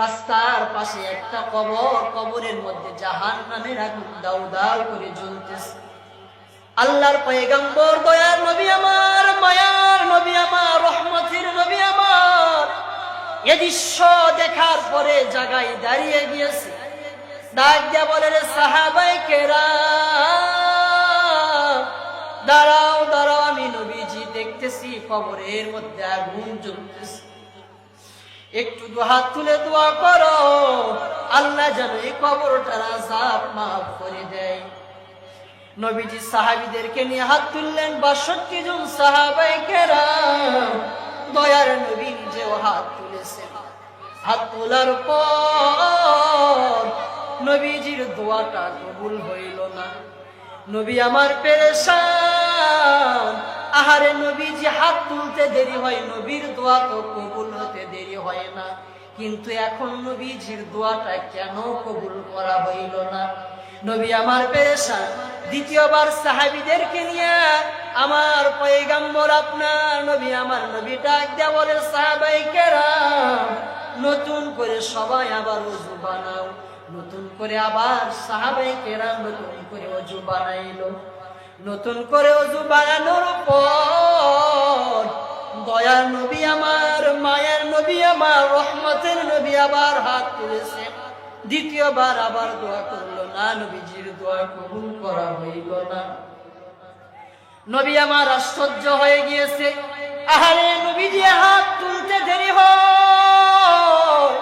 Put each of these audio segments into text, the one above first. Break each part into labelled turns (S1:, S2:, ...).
S1: রাস্তার পাশে একটা কবর, কবরের মধ্যে জাহান নামের আগুন দাউ দাউ করে জ্বলতেছে। আল্লাহর পয়গম্বর, দয়ার নবী আমার, মায়ার নবী আমার, রহমতের নবী আমার। এ দৃশ্য দেখার পরে জায়গায় দাঁড়িয়ে গিয়েছে। ডাক বলে, রে সাহাবাই কেরা দাঁড়াও দাঁড়াও, আমি নবীজি দেখতেছি, কবরের মধ্যে আগুন জ্বলতেছে। একটু দুহাত তুলে দোয়া করো। আল্লাহ যেন এই কবরটার আজাব মাফ করে দেয়। নবীজি সাহাবিদেরকে নিয়ে হাত তুললেন বাষট্টি জন সাহাবাই দয়ার নবী নিজেও হাত তুলেছেন। হাত তোলার পর নবীজির দোয়াটা কবুল হইল না। নবী আমার পেরেশান। আহারে নবীজি হাত তুলতে দেরি হয়, নবীর দোয়া তো কবুল হতে দেরি হয় না। কিন্তু এখন নবীজির দোয়াটা কেন কবুল করা হইল না? নবী আমার পেরেশান। দ্বিতীয়বার সাহাবিদেরকে নিয়ে আমার পয়গাম্বর আপনার নবী, আমার নবী ডাক দেয়া বলে, সাহাবাই নতুন করে সবাই আবার উজু বানাও। নতুন করে আবার সাহাবাই কেরাম নতুন করে অজু বানাইলো। নতুন করে অজু বানানোর পর দয়ার নবী আমার, মায়ের নবী আমার, রহমতের নবী আবার হাত তুলেছে। দ্বিতীয়বার আবার দোয়া করল, না নবীজির দোয়া কবুল করা হইল না। নবী আমার আশ্চর্য হয়ে গিয়েছে। আহারে নবীজি, হাত তুলতে দেরি হয়।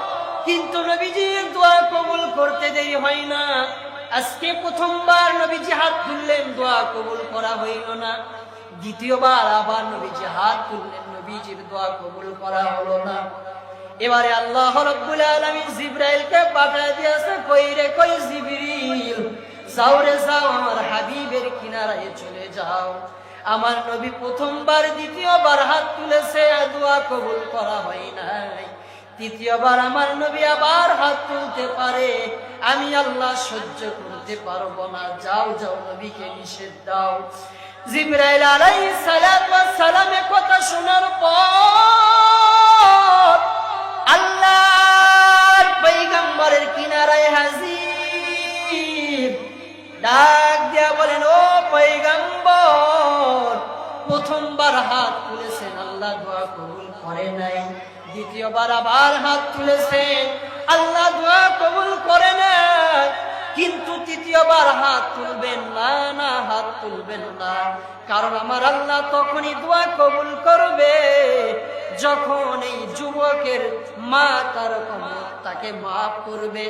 S1: কিন্তু নবীজির দোয়া কবুল করতে দেরি হয় না। আজকে প্রথমবার নবীজি হাত তুললেন, দোয়া কবুল করা হইল না। দ্বিতীয়বার আবার নবীজি হাত তুললেন, নবীজির দোয়া কবুল করা হলো না। এবারে আল্লাহ রব্বুল আলামিন জিব্রাইলকে পাঠিয়ে দিয়েছে, কই রে, কই জিবরিল? যাও রে, যাও, আমার হাবিবের কিনারায় চলে যাও। আমার নবী প্রথমবার, দ্বিতীয়বার হাত তুলেছে দোয়া কবুল করা হয় নাই। তৃতীয়বার আমার নবী আবার হাত তুলতে পারে। আমি আল্লাহ সহ্য করতে পারব না। যাও যাও, নবীকে নিষেধ দাও। জিব্রাইল আলাইহিস ওয়াস সালামে কথা শোনার পর আল্লাহর পয়গম্বরের কিনারায় হাজির ডাক দিয়া বলেন, ও পয়গম্বর, প্রথমবার হাত তুলেছেন। আল্লাহ দোয়া কবুল করে নাই। দ্বিতীয়বার আবার হাত তুলেছেন। আল্লাহ দোয়া কবুল করে নাই কিন্তু তৃতীয়বার হাত তুলবেন না না হাত তুলবেন না। কারণ আমার আল্লাহ তখনই দোয়া কবুল করবে, যখন এই যুবকের মা তার তাকে মাফ করবে।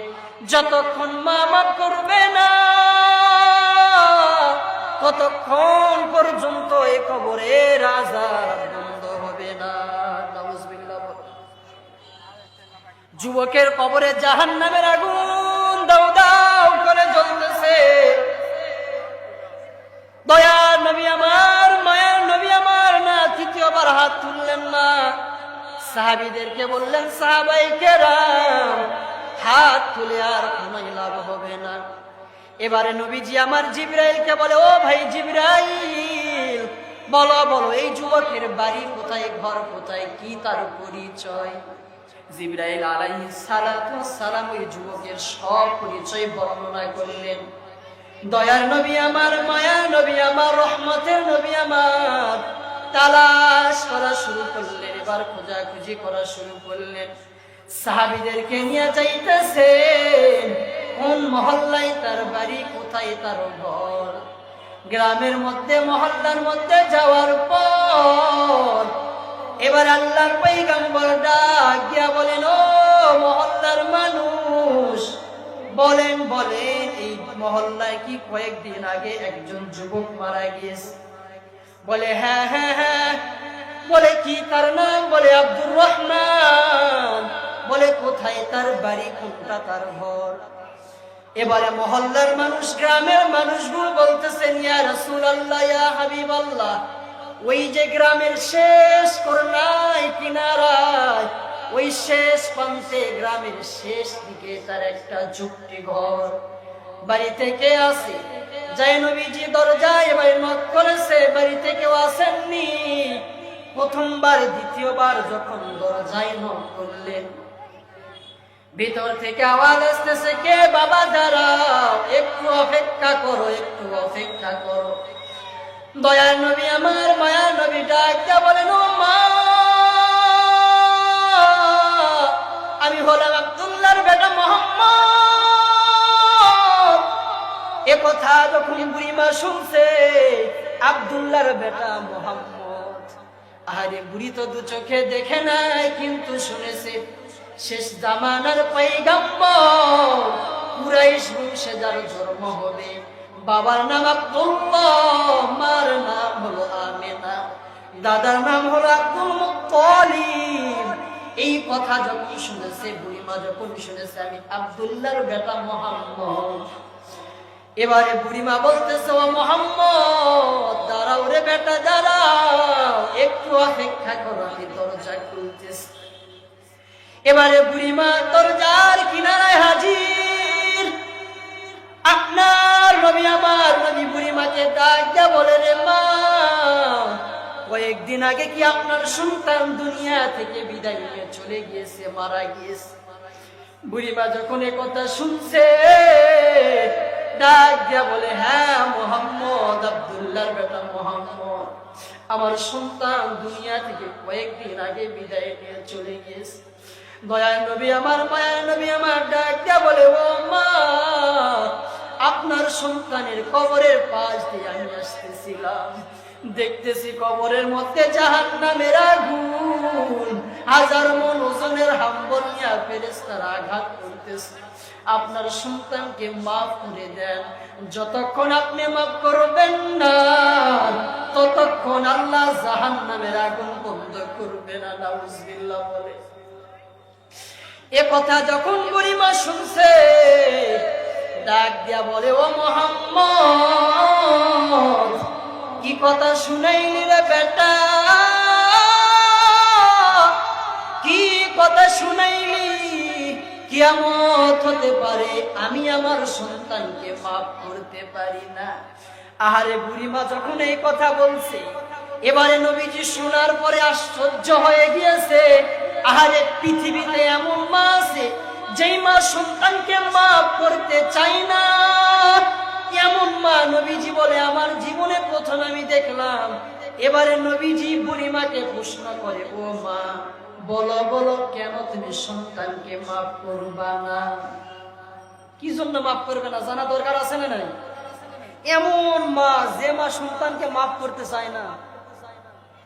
S1: যতক্ষণ মা মাফ করবে না, ততক্ষণ পর্যন্ত এ কবরের আজাব বন্ধ হবে না। যুবকের কবরে জাহান নামের আগুন দাও দাও করে জ্বলতেছে। দয়ার নবী আমার, মায়ের নবী আমার না, তৃতীয়বার হাত তুললেন না। সাহাবিদেরকে বললেন, সাহাবাই কেরাম, হাত তুলে আর কোন লাভ হবে না। এবারে নবীজি আমার জিব্রাইলকে বলে, ও ভাই জিব্রাইল, বলো বলো, এই যুবকের বাড়ি কোথায়, ঘর কোথায়, কি তার পরিচয়? জিব্রাইল আলাইহিস সালাতু সালাম ওই যুবকের সব পরিচয় বর্ণনা করলেন। দয়ার নবী আমার, মায়ার নবী আমার, রহমতের নবী আমার। তালাশ করা শুরু করলেন, এবার খোঁজাখুঁজি করা শুরু করলেন। সাহাবিদেরকে নিয়ে যাইতেছে কোন মহল্লায় তার বাড়ি, কোথায় তার ঘর? গ্রামের মধ্যে, মহল্লার মধ্যে যাওয়ার পর এবার আল্লাহর পৈগম্বর ডাক গিয়া বলেন, ও মহল্লার মানুষ, বলেন বলেন, এই মহল্লায় কি কয়েকদিন আগে একজন যুবক মারা গিয়েছে? বলে হ্যাঁ হ্যাঁ হ্যাঁ। বলে, কি তার নাম? বলে, আব্দুর রহমান। বলে, কোথায় তার বাড়ি? কোনটা তার ঘর? এবারে মহল্লার মানুষ, গ্রামের মানুষগুলো বলতেছেন, ইয়া রসুল আল্লাহ ইয়া হাবিব আল্লাহ ওই যে গ্রামের শেষ করোনায় কিনারায়, ওই শেষ প্রান্তে, গ্রামের শেষ দিকে তার একটা যুক্তি ঘর। বাড়ি থেকে আসে, যাই নবীজি দরজায় এবার নক করেছে, বাড়ি থেকেও আসেননি। প্রথমবার, দ্বিতীয়বার যখন দরজায় নক করলেন। ভিতর থেকে আওয়াজ আসতেছে, কে বাবা দাঁড়াও একটু অপেক্ষা করো, একটু অপেক্ষা করো। দয়ার নবী আমার মায়ার নবী ডাকতে বলেন মা! আমি হলাম আব্দুল্লাহর বেটা মোহাম্মদ। এ কথা যখন বুড়িমা শুনছে, আব্দুল্লাহর বেটা মোহাম্মদ। আরে বুড়ি তো দু চোখে দেখে নাই, কিন্তু শুনেছে, শেষ জামানার পৈগম্বর কুরাইশ বংশে যার জন্ম হবে। বাবার নাম আব্দুল্লাহ, মার নাম হলো আমেনা, দাদার নাম হলো আব্দুল মুত্তালিব। এই কথা যখন শুনেছে, বুড়িমা যখন শুনেছে, আমি আব্দুল্লাহর বেটা মোহাম্মদ। এবারে বুড়িমা বলতেছে, ও মোহাম্মদ, দাঁড়াও রে বেটা, দাঁড়াও, একটু অপেক্ষা করো, আমি দরজা খুলতেছি। এবারে বুড়িমা দরজার কিনারায় হাজির। আপনার নবী আমার নবী বুড়িমাকে ডাক দিয়া বলে, রে মা, কয়েকদিন আগে কি আপনার সন্তান দুনিয়া থেকে বিদায় নিয়ে চলে গিয়েছে, মারা গিয়েছে? বুড়িমা যখন কথা শুনছে, ডাক দিয়া বলে হ্যাঁ মোহাম্মদ আব্দুল্লাহর বেটা মোহাম্মদ, আমার সন্তান দুনিয়া থেকে কয়েকদিন আগে বিদায় নিয়ে চলে গিয়েছে। দয়ার নবী, আমার মায়ার নবী, আমার ডাক দিয়া বলে, ও মা আপনার সন্তানের কবরের পাশ দিয়ে আমি আসতেছিলাম। দেখতেছি কবরের মধ্যে জাহান নামের আগুন। হাজার মন ওজনের হাম্বল নিয়ে ফেরেস্তার আঘাত করতেছে। আপনার সন্তানকে মাফ করে দেন। যতক্ষণ আপনি মাফ করবেন না, ততক্ষণ আল্লাহ জাহান নামের আগুন বন্ধ করবে না, নাউজবিল্লাহ বলে। এ কথা যখন গরিমা শুনছে ডাক দিয়া বলে, ও মোহাম্মদ, কি কথা শুনাইলি রে বেটা? কি কথা শুনাইলি? কিয়ামত হতে পারে, আমি আমার সন্তানকে মাফ করতে পারি না। আহারে বুড়িমা, যখন এই কথা বলছে, এবারে নবীজি শোনার পরে আশ্চর্য হয়ে গিয়েছে, আহারে পৃথিবীতে এমন মা আছে, যেই মা সন্তানকে মাফ করতে বলে আমার জীবনে প্রথম আমি দেখলাম, এবারে নবীজি বুড়িমাকে প্রশ্ন করে, ও মা, বলো বলো, কেন তুমি সন্তানকে মাফ করবা না? কি জন্য মাফ করবে না জানা দরকার আছে না নাই? এমন মা যে মা সন্তানকে মাফ করতে চায় না।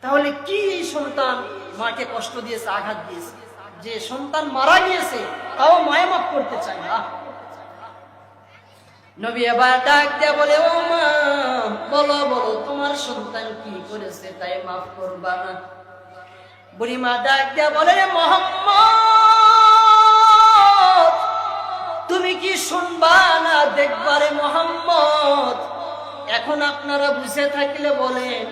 S1: তাহলে কি সন্তান মাকে কষ্ট দিয়েছে, আঘাত দিয়েছে? যে সন্তান মারা গিয়েছে, তাও মায়ে মাফ করতে চায় না। নবী এবার ডাক দেয়া বলে, ও মা, বলো বলো, তোমার সন্তান কি করেছে? তাই মাফ করবা না। বুড়িমা ডাক দেয়া বলে মোহাম্মদ, তুমি কি শুনবা না? দেখবারে মোহাম্মদ। এখন আপনারা বুঝে থাকলে বলেন,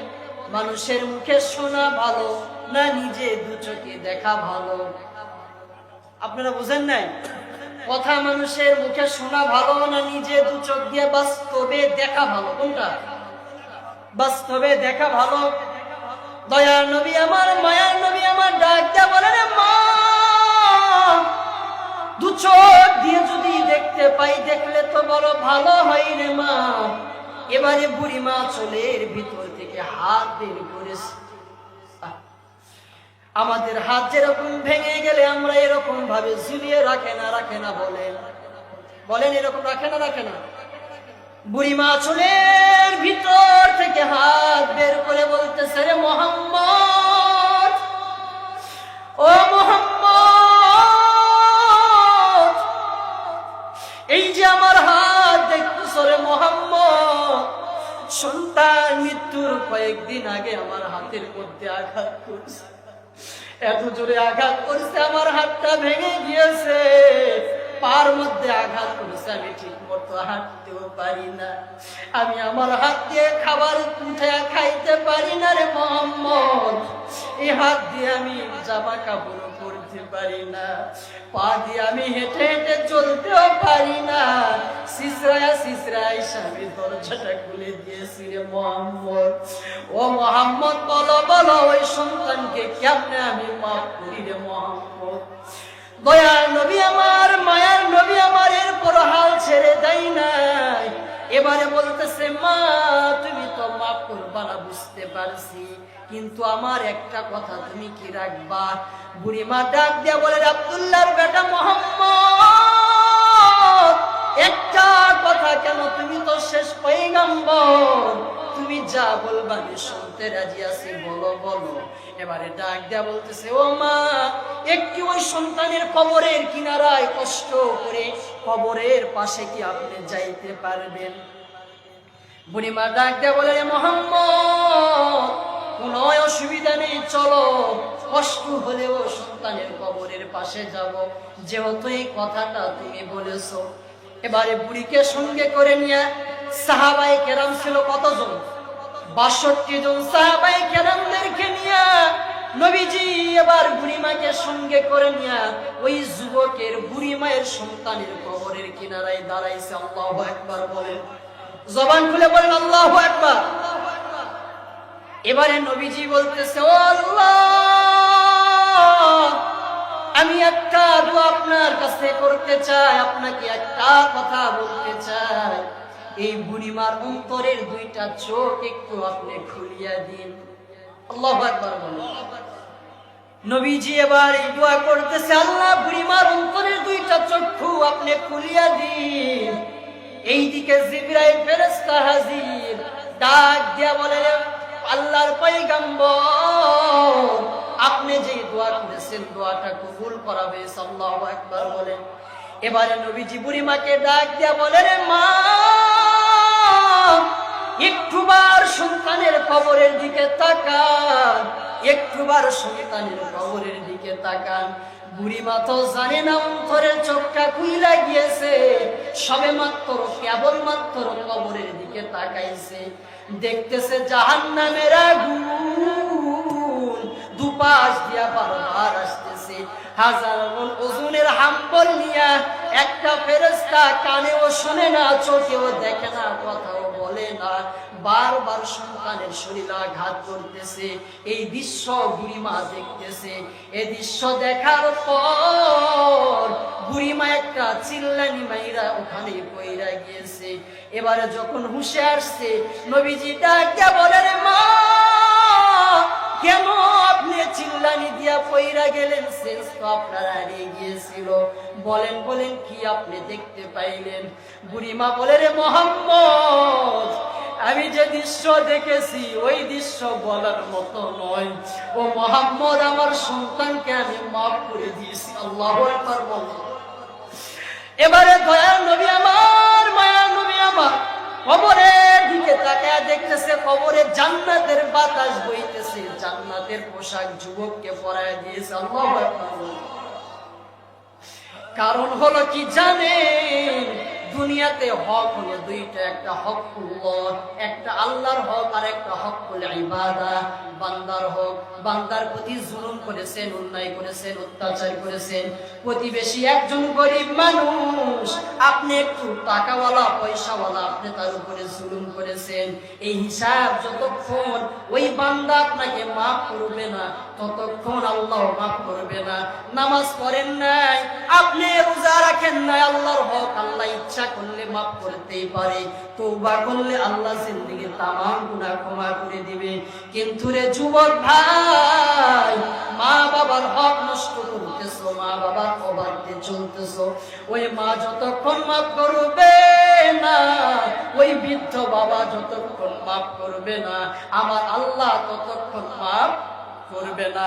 S1: মানুষের মুখে শোনা ভালো না নিজে দু চোখে দেখা ভালো? আপনারা বুঝেন নাই? কথা মানুষের মুখে শোনা ভালো না নিজে দু চোখ দিয়ে বাস্তবে দেখা ভালো? কোনটা? বাস্তবে দেখা ভালো। দয়ার নবী আমার মায়ার নবী আমার ডাক দিয়া বলেন মা। দু চোখ দিয়ে যদি দেখতে পাই, দেখলে তো বড় ভালো হয় রে মা। এবারে বুড়ি মা চলের ভিতর থেকে হাত বের করেছে। আমাদের হাত যেরকম ভেঙে গেলে আমরা এরকম ভাবে ঝুলিয়ে রাখে না রাখে না বলেন বলেন এরকম রাখে না রাখে না। বুড়িমা চুলের ভিতর থেকে হাত বের করে বলতেছে, রে মোহাম্মদ, ও মোহাম্মদ, এই যে আমার হাত দেখতেছ রে মোহাম্মদ, সন্তান মৃত্যুর কয়েকদিন আগে আমার হাতের মধ্যে আঘাত করছে। এত জোরে আঘাত করছে, আমার হাতটা ভেঙে গিয়েছে। পার মধ্যে আঘাত করেছে, আমি ঠিক মতো হাঁটতেও পারি না। আমি আমার হাত দিয়ে খাবার উঠে খাইতে পারি না রে মোহাম্মদ। এই হাত দিয়ে আমি জামা কাপড় পরতে পারি না। পা দিয়ে আমি হেঁটে হেঁটে চলতেও পারি না। খুলে দিয়েছি রে ও বলো ওই আমি মাফ করি রে আমার নবী আমার এরপর হাল ছেড়ে দেয় নাই। এবারে বলতেছে, মা, তুমি তো মাফ করবা না, বুঝতে পারছি। কিন্তু আমার একটা কথা তুমি কি রাখবা? বুড়িমা ডাক দিয়া বলে, আব্দুল্লাহর বেটা মোহাম্মদ! একটা কথা কেন তুমি তো শেষ পয়গাম্বর তুমি যা বলবা আমি শুনতে রাজি আছি, বলো বলো। এবারে ডাক দেয়া বলতেছে, ও মা, একটি ওই সন্তানের কবরের কিনারায় কষ্ট করে কবরের পাশে কি আপনি যাইতে পারবেন? বুড়িমা ডাক দেয়া বলে "রে মোহাম্মদ কোন অসুবিধা নেই, চলো। কষ্ট হলেও সন্তানের কবরের পাশে যাব। যেহেতু এই কথাটা তুমি বলেছ এবারে বুড়িকে সঙ্গে করে নিয়ে সাহাবাই কেরাম ছিল কতজন? বাষট্টি জন সাহাবাই কেরামদেরকে নিয়ে নবীজি এবার বুড়িমাকে সঙ্গে করে নিয়ে ওই যুবকের বুড়িমায়ের সন্তানের কবরের কিনারায় দাঁড়াইছে, আল্লাহ একবার বলেন। জবান খুলে বলেন, আল্লাহ একবার এবারে নবীজি বলতেছে আল্লাহ আমি একটা দোয়া আপনার কাছে করতে চাই, আপনাকে একটা কথা বলতে চাই। এই বুড়িমার অন্তরের দুইটা চোখ একটু আপনি খুলিয়া দিন। আল্লাহ একবার বলুন। নবীজি এবার এই দোয়া করতেছে, আল্লাহ বুড়িমার অন্তরের দুইটা চক্ষু আপনি খুলিয়া দিন। এইদিকে জিব্রাইল ফেরেশতা হাজির। ডাক দিয়া বলে আল্লাহর পয়গম্বর আপনি যে দোয়া করেছেন, দোয়াটা কবুল করা হয়েছে আল্লাহু আকবার বলেন। এবারে নবীজি বুড়িমাকে ডাক দিয়া বলে, রে মা একটুবার সন্তানের কবরের দিকে তাকান একটুবার সন্তানের কবরের দিকে তাকান। বুড়িমা তো জানে না, অন্তরের চোখটা খুইলা গিয়েছে, সবে মাত্র, কেবল মাত্র কবরের দিকে তাকাইছে। দেখতেছে জাহান নামের আগুন। দুপাশ দিয়া বারবার আসতেছে। হাজার মন ওজনের হাম্বল নিয়া একটা ফেরেস্তা কানেও শোনে না, চোখেও দেখে না, কথাও বলে না। বারবার সন্তানের করতেছে। এই দৃশ্য বুড়িমা দেখতেছে। এই দৃশ্য দেখার পর একটা চিল্লানি মাইরা ওখানে পইরা গিয়েছে। এবারে যখন হুশে আসছে নবীজি ডাকিয়া বলে, রে মা আপনি চিল্লানি দিয়া পইরা গেলেন শেষ তো আপনার হারিয়ে গিয়েছিল। বলেন বলেন, কি আপনি দেখতে পাইলেন? বুড়িমা বলে, রে মোহাম্মদ, আমি যে দৃশ্য দেখেছি, ওই দৃশ্য বলার মতো নয়। ও মোহাম্মদ, আমার সন্তানকে আমি মাফ করে দিয়েছি, আল্লাহ এবারে দয়ার নবী আমার মায়ার নবী আমার কবরের দিকে তাকায় দেখতেছে কবরে জান্নাতের বাতাস বইতেছে। জান্নাতের পোশাক যুবককে পরায় দিয়েছে, আল্লাহ কারণ হলো কি জানে দুনিয়াতে হক হলো দুইটা, একটা হকুল্লাহ একটা আল্লাহর হক আর একটা হকুল ইবাদা। বান্দার হক, বান্দার প্রতি জুলুম করেছেন, অন্যায় করেছেন, অত্যাচার করেছেন। প্রতিবেশী একজন গরিব মানুষ, আপনি একটু টাকাওয়ালা, পয়সাওয়ালা, আপনি তার উপরে জুলুম করেছেন। এই হিসাব যতক্ষণ ওই বান্দা আপনাকে মাফ করবে না, ততক্ষণ আল্লাহ মাফ করবে না। নামাজ পড়েন নাই, আপনি ওই মা যতক্ষণ মাফ করবে না, ওই বৃদ্ধ বাবা যতক্ষণ মাফ করবে না, আমার আল্লাহ ততক্ষণ মাফ করবে না।